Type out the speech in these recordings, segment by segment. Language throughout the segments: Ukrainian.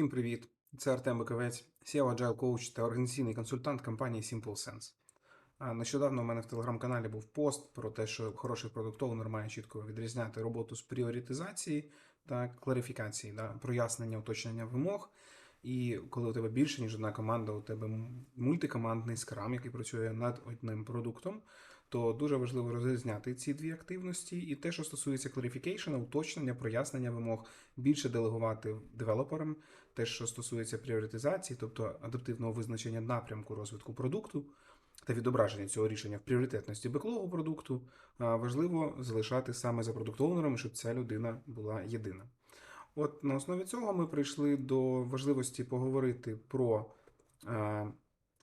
Всім привіт! Це Артем Биковець, SEO Agile Coach та організаційний консультант компанії SimpleSense. А Нещодавно у мене в телеграм-каналі був пост про те, що хороший продукт оунер має чітко відрізняти роботу з пріоритизації та кларифікації, да, прояснення, уточнення вимог. І коли у тебе більше, ніж одна команда, у тебе мультикомандний скрам, який працює над одним продуктом, то дуже важливо розрізняти ці дві активності. І те, що стосується кларифікейшена, уточнення, прояснення вимог, більше делегувати девелоперам, те, що стосується пріоритизації, тобто адаптивного визначення напрямку розвитку продукту та відображення цього рішення в пріоритетності беклогу продукту, важливо залишати саме за продукт-оунером, щоб ця людина була єдина. От на основі цього ми прийшли до важливості поговорити про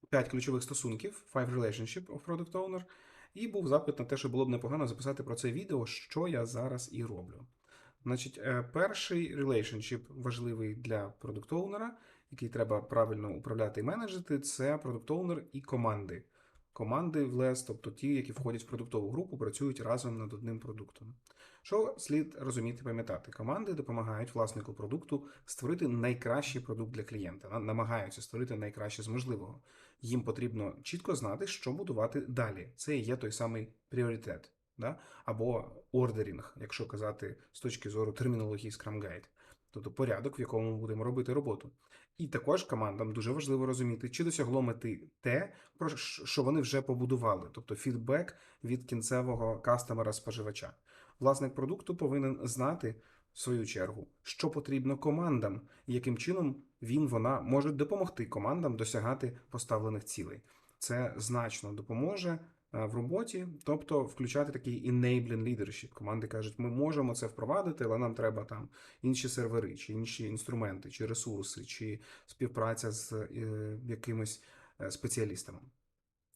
п'ять ключових стосунків, Five Relationship of Product Owner, і був запит на те, що було б непогано записати про це відео, що я зараз і роблю. Значить, е, перший relationship важливий для продукт-оунера, який треба правильно управляти і менеджити, це продукт-оунер і команди. Команди в лес, тобто ті, які входять в продуктову групу, працюють разом над одним продуктом. Що слід розуміти, пам'ятати? Команди допомагають власнику продукту створити найкращий продукт для клієнта, намагаються створити найкраще з можливого. Їм потрібно чітко знати, що будувати далі. Це є той самий пріоритет, да? або ордерінг, якщо казати з точки зору термінології Scrum Guide. Тобто порядок, в якому ми будемо робити роботу. І також командам дуже важливо розуміти, чи досягло мети те, про що вони вже побудували, тобто фідбек від кінцевого кастомера споживача. Власник продукту повинен знати, в свою чергу, що потрібно командам, і яким чином він вона може допомогти командам досягати поставлених цілей. Це значно допоможе в роботі, тобто включати такий enabling leadership. Команди кажуть, ми можемо це впровадити, але нам треба там інші сервери, чи інші інструменти, чи ресурси, чи співпраця з е, якимось е, спеціалістами.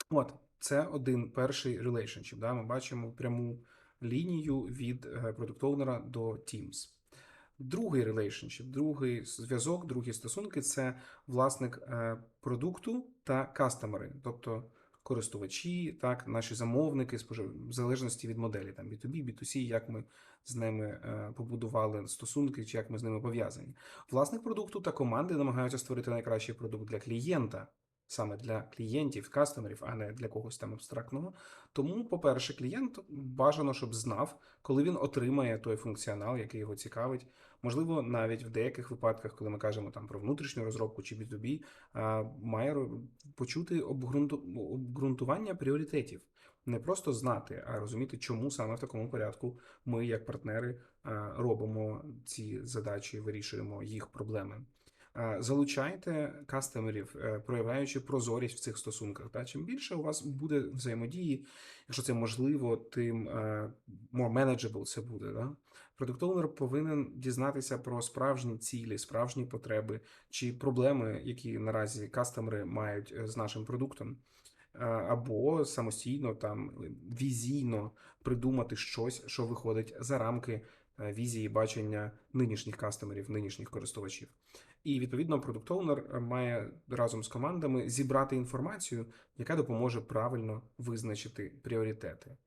От, це один перший relationship. Да? Ми бачимо пряму лінію від е, продуктовнера до Teams. Другий relationship, другий зв'язок, другі стосунки це власник е, продукту та кастомери, тобто користувачі, так, наші замовники, в залежності від моделі, там B2B, B2C, як ми з ними е, побудували стосунки, чи як ми з ними пов'язані. Власник продукту та команди намагаються створити найкращий продукт для клієнта, саме для клієнтів, кастомерів, а не для когось там абстрактного. Тому, по-перше, клієнт бажано, щоб знав, коли він отримає той функціонал, який його цікавить. Можливо, навіть в деяких випадках, коли ми кажемо там про внутрішню розробку чи B2B, має почути обґрунту- обґрунтування пріоритетів. Не просто знати, а розуміти, чому саме в такому порядку ми, як партнери, робимо ці задачі, вирішуємо їх проблеми. Е, Залучайте кастомерів, е, проявляючи прозорість в цих стосунках. Та чим більше у вас буде взаємодії, якщо це можливо, тим е, more manageable це буде. Да? Продуктовнер повинен дізнатися про справжні цілі, справжні потреби чи проблеми, які наразі кастомери мають з нашим продуктом. Або самостійно там візійно придумати щось, що виходить за рамки візії бачення нинішніх кастомерів, нинішніх користувачів. І відповідно продукт-оунер має разом з командами зібрати інформацію, яка допоможе правильно визначити пріоритети.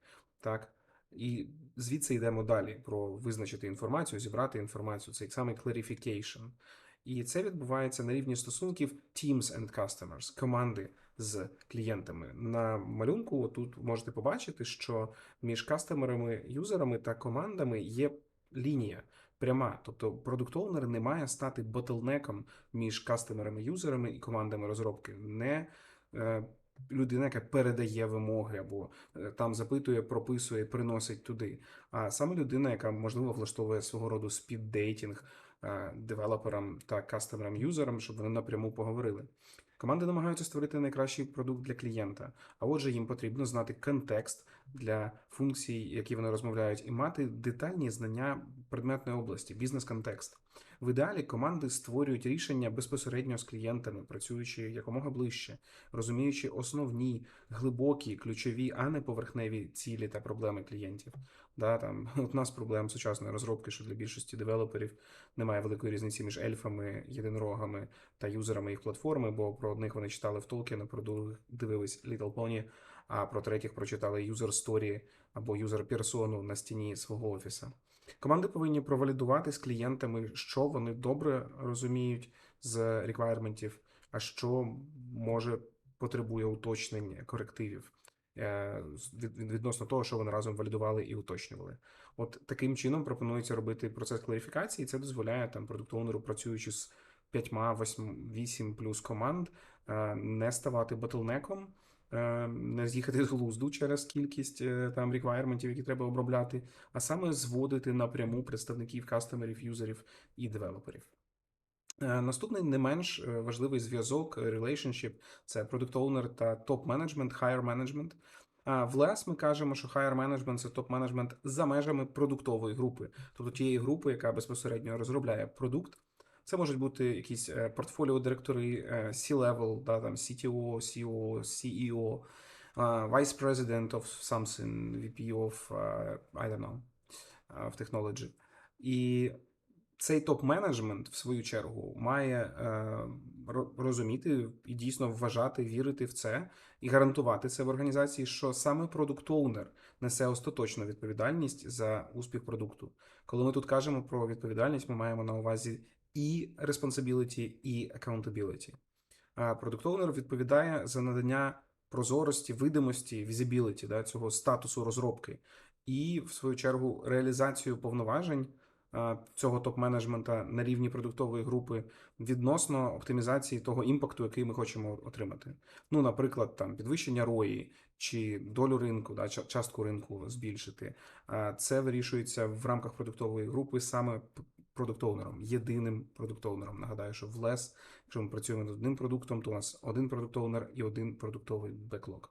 Так. І звідси йдемо далі про визначити інформацію, зібрати інформацію. Це як саме clarification. І це відбувається на рівні стосунків Teams and Customers, команди з клієнтами. На малюнку тут можете побачити, що між кастомерами, юзерами та командами є лінія пряма. Тобто продукт-оунер не має стати ботлнеком між кастомерами, юзерами і командами розробки. Не е, людина, яка передає вимоги або е, там запитує, прописує, приносить туди. А саме людина, яка можливо влаштовує свого роду спіддейтінг е, девелоперам та кастомерам юзерам, щоб вони напряму поговорили. Команди намагаються створити найкращий продукт для клієнта, а отже, їм потрібно знати контекст для функцій, які вони розмовляють, і мати детальні знання предметної області, бізнес-контекст. В ідеалі команди створюють рішення безпосередньо з клієнтами, працюючи якомога ближче, розуміючи основні, глибокі, ключові, а не поверхневі цілі та проблеми клієнтів. Да, там от нас проблем сучасної розробки, що для більшості девелоперів немає великої різниці між ельфами, єдинорогами та юзерами їх платформи, бо про одних вони читали в Толкіна, про других дивились Little Pony, а про третіх прочитали юзер сторі або юзер персону на стіні свого офіса. Команди повинні провалідувати з клієнтами, що вони добре розуміють з реквайрментів, а що може потребує уточнень корективів е, відносно того, що вони разом валідували і уточнювали. От таким чином пропонується робити процес кларифікації. Це дозволяє там продукт-оунеру, працюючи з 5-8 плюс команд, е, не ставати ботлнеком, е, не з'їхати з глузду через кількість е, там реквайрментів, які треба обробляти, а саме зводити напряму представників кастомерів, юзерів і девелоперів. Е, Наступний не менш е, важливий зв'язок, е, relationship – це product owner та топ менеджмент, higher management. В LES ми кажемо, що higher management – це топ менеджмент за межами продуктової групи, тобто тієї групи, яка безпосередньо розробляє продукт. Це можуть бути якісь е, портфоліо директори, е, C-level, да, там CTO, CEO, CEO, е, Vice President of something, VP of, I don't know, в technology. І цей топ-менеджмент, в свою чергу, має розуміти і дійсно вважати, вірити в це і гарантувати це в організації, що саме продукт-оунер несе остаточну відповідальність за успіх продукту. Коли ми тут кажемо про відповідальність, ми маємо на увазі і responsibility, і accountability. А продукт-оунер відповідає за надання прозорості, видимості, visibility, да, цього статусу розробки, і, в свою чергу, реалізацію повноважень цього топ-менеджмента на рівні продуктової групи відносно оптимізації того імпакту, який ми хочемо отримати. Ну, наприклад, там підвищення рої чи долю ринку, да, частку ринку збільшити. Це вирішується в рамках продуктової групи саме п- продуктовнером, єдиним продуктовнером. Нагадаю, що в LES, якщо ми працюємо над одним продуктом, то у нас один продуктовнер і один продуктовий беклог.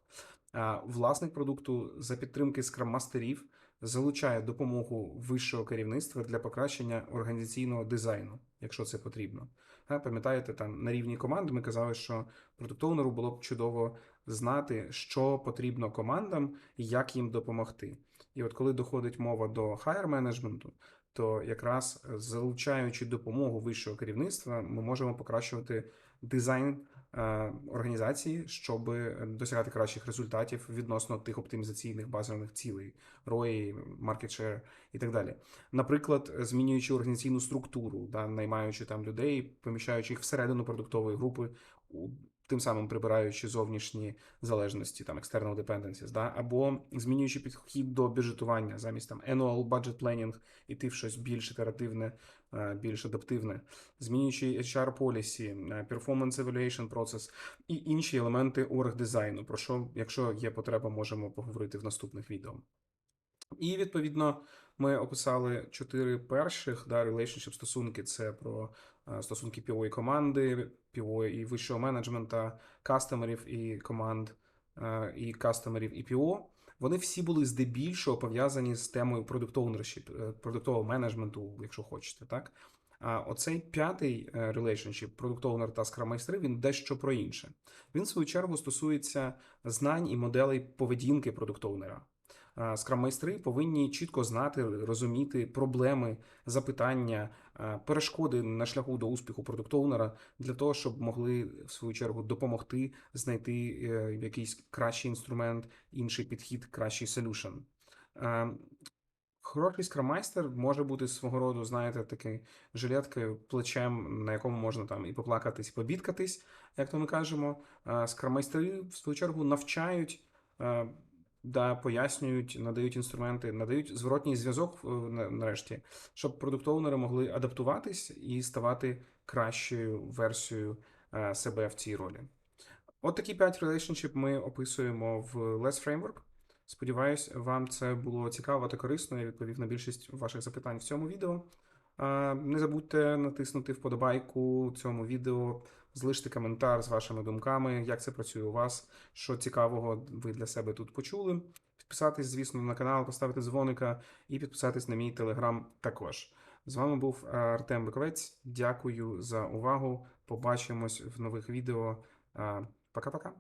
Власник продукту за підтримки скрам-мастерів залучає допомогу вищого керівництва для покращення організаційного дизайну, якщо це потрібно. Пам'ятаєте, там на рівні команди ми казали, що продуктовнеру було б чудово знати, що потрібно командам і як їм допомогти. І от коли доходить мова до higher менеджменту, то якраз е, залучаючи допомогу вищого керівництва, ми можемо покращувати дизайн е, організації, щоб досягати кращих результатів відносно тих оптимізаційних базових цілей, ROI, market share і так далі. Наприклад, змінюючи організаційну структуру, да, наймаючи там людей, поміщаючи їх всередину продуктової групи, тим самим прибираючи зовнішні залежності, там external dependencies, да, або змінюючи підхід до бюджетування замість там annual budget planning, іти в щось більш ітеративне, е, більш адаптивне, змінюючи HR policy, е, performance evaluation process і інші елементи оргдизайну, про що, якщо є потреба, можемо поговорити в наступних відео. І відповідно ми описали чотири перших да, relationship стосунки. Це про е, стосунки PO команди, PO і вищого менеджмента, кастомерів і команд, е, і кастомерів і PO. Вони всі були здебільшого пов'язані з темою product ownership, е, продуктового менеджменту, якщо хочете, так? А оцей п'ятий е, relationship, product owner та scrum майстри, він дещо про інше. Він, в свою чергу, стосується знань і моделей поведінки продуктовнера. Скрам-майстри повинні чітко знати, розуміти проблеми, запитання, е, перешкоди на шляху до успіху продуктовнера для того, щоб могли в свою чергу допомогти знайти е, якийсь кращий інструмент, інший підхід, кращий солюшн. Е, Хороший скраммайстер може бути свого роду, знаєте, такий жилеткою, плечем, на якому можна там і поплакатись, і побідкатись, як то ми кажемо. А Скраммайстери, в свою чергу, навчають, е, да, пояснюють, надають інструменти, надають зворотній зв'язок е, нарешті, щоб продуктовнери могли адаптуватись і ставати кращою версією е, себе в цій ролі. От такі 5 relationship ми описуємо в Less Framework. Сподіваюсь, вам це було цікаво та корисно. Я відповів на більшість ваших запитань в цьому відео. Не забудьте натиснути вподобайку цьому відео, залишити коментар з вашими думками, як це працює у вас, що цікавого ви для себе тут почули. Підписатись, звісно, на канал, поставити дзвоника і підписатись на мій телеграм також. З вами був Артем Биковець. Дякую за увагу. Побачимось в нових відео. Пока-пока.